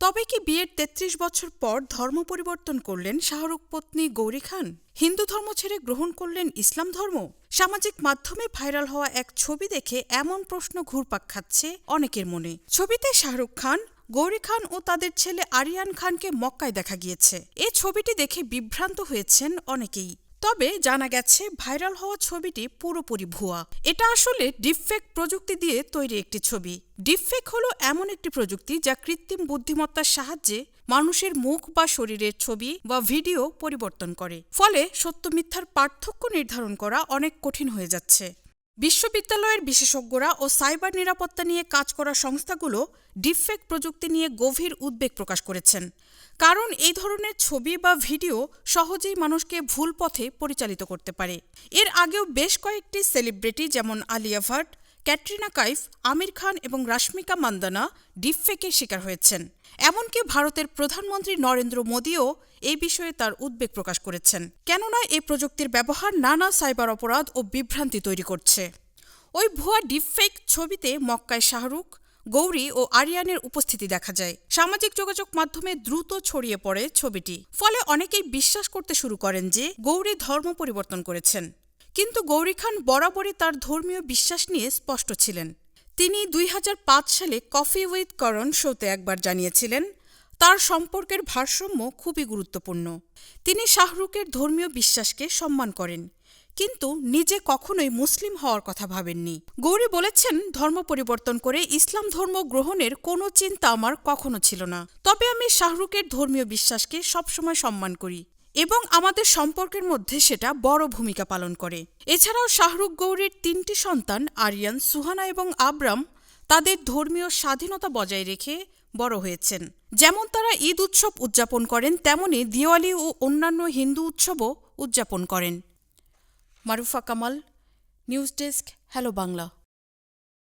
তবে কি বিয়ের ৩৩ বছর পর ধর্ম পরিবর্তন করলেন শাহরুখ পত্নী গৌরী খান? হিন্দু ধর্ম ছেড়ে গ্রহণ করলেন ইসলাম ধর্ম? সামাজিক মাধ্যমে ভাইরাল হওয়া এক ছবি দেখে এমন প্রশ্ন ঘুরপাক খাচ্ছে অনেকের মনে। ছবিতে শাহরুখ খান, গৌরী খান ও তাদের ছেলে আরিয়ান খানকে মক্কায় দেখা গিয়েছে। এ ছবিটি দেখে বিভ্রান্ত হয়েছেন অনেকেই। তবে জানা গেছে ভাইরাল হওয়া ছবিটি পুরোপুরি ভুয়া। এটা আসলে ডিপফেক প্রযুক্তি দিয়ে তৈরি একটি ছবি। ডিপফেক হলো এমন একটি প্রযুক্তি যা কৃত্রিম বুদ্ধিমত্তার সাহায্যে মানুষের মুখ বা শরীরের ছবি বা ভিডিও পরিবর্তন করে। ফলে সত্য মিথ্যার পার্থক্য নির্ধারণ করা অনেক কঠিন হয়ে যাচ্ছে। বিশ্ববিদ্যালয়ের বিশেষজ্ঞরা ও সাইবার নিরাপত্তা নিয়ে কাজ করা সংস্থাগুলো ডিফেক্ট প্রযুক্তি নিয়ে গভীর উদ্বেগ প্রকাশ করেছেন। কারণ এই ধরনের ছবি বা ভিডিও সহজেই মানুষকে ভুল পথে পরিচালিত করতে পারে। এর আগেও বেশ কয়েকটি সেলিব্রিটি যেমন আলিয়া ভাট ক্যাটরিনা কাইফ, আমির খান এবং রাশ্মিকা মান্দানা ডিপফেকের শিকার হয়েছেন। এমনকি ভারতের প্রধানমন্ত্রী নরেন্দ্র মোদীও এই বিষয়ে তার উদ্বেগ প্রকাশ করেছেন। কেননা এই প্রযুক্তির ব্যবহার নানা সাইবার অপরাধ ও বিভ্রান্তি তৈরি করছে। ওই ভুয়া ডিপফেক ছবিতে মক্কায় শাহরুখ, গৌরী ও আরিয়ানের উপস্থিতি দেখা যায়। সামাজিক যোগাযোগ মাধ্যমে দ্রুত ছড়িয়ে পড়ে ছবিটি। ফলে অনেকেই বিশ্বাস করতে শুরু করেন যে গৌরী ধর্ম পরিবর্তন করেছেন। কিন্তু গৌরী খান বরাবরই তার ধর্মীয় বিশ্বাস নিয়ে স্পষ্ট ছিলেন। তিনি দুই হাজার পাঁচ সালে কফি উইথ করণ শোতে একবার জানিয়েছিলেন, তার সম্পর্কের ভারসাম্য খুবই গুরুত্বপূর্ণ। তিনি শাহরুখের ধর্মীয় বিশ্বাসকে সম্মান করেন, কিন্তু নিজে কখনোই মুসলিম হওয়ার কথা ভাবেননি। গৌরী বলেছেন, ধর্ম পরিবর্তন করে ইসলাম ধর্ম গ্রহণের কোনো চিন্তা আমার কখনো ছিল না। তবে আমি শাহরুখের ধর্মীয় বিশ্বাসকে সবসময় সম্মান করি। এবং আমাদের সম্পর্কের মধ্যে সেটা বড় ভূমিকা পালন করে। এছাড়াও শাহরুখ গৌরীর তিনটি সন্তান আরিয়ান, সুহানা এবং আবরাম তাদের ধর্মীয় স্বাধীনতা বজায় রেখে বড় হয়েছেন। যেমন তারা ঈদ উৎসব উদযাপন করেন, তেমনি দিওয়ালি ও অন্যান্য হিন্দু উৎসবও উদযাপন করেন। Marufa Kamal, news desk, hello Bangla.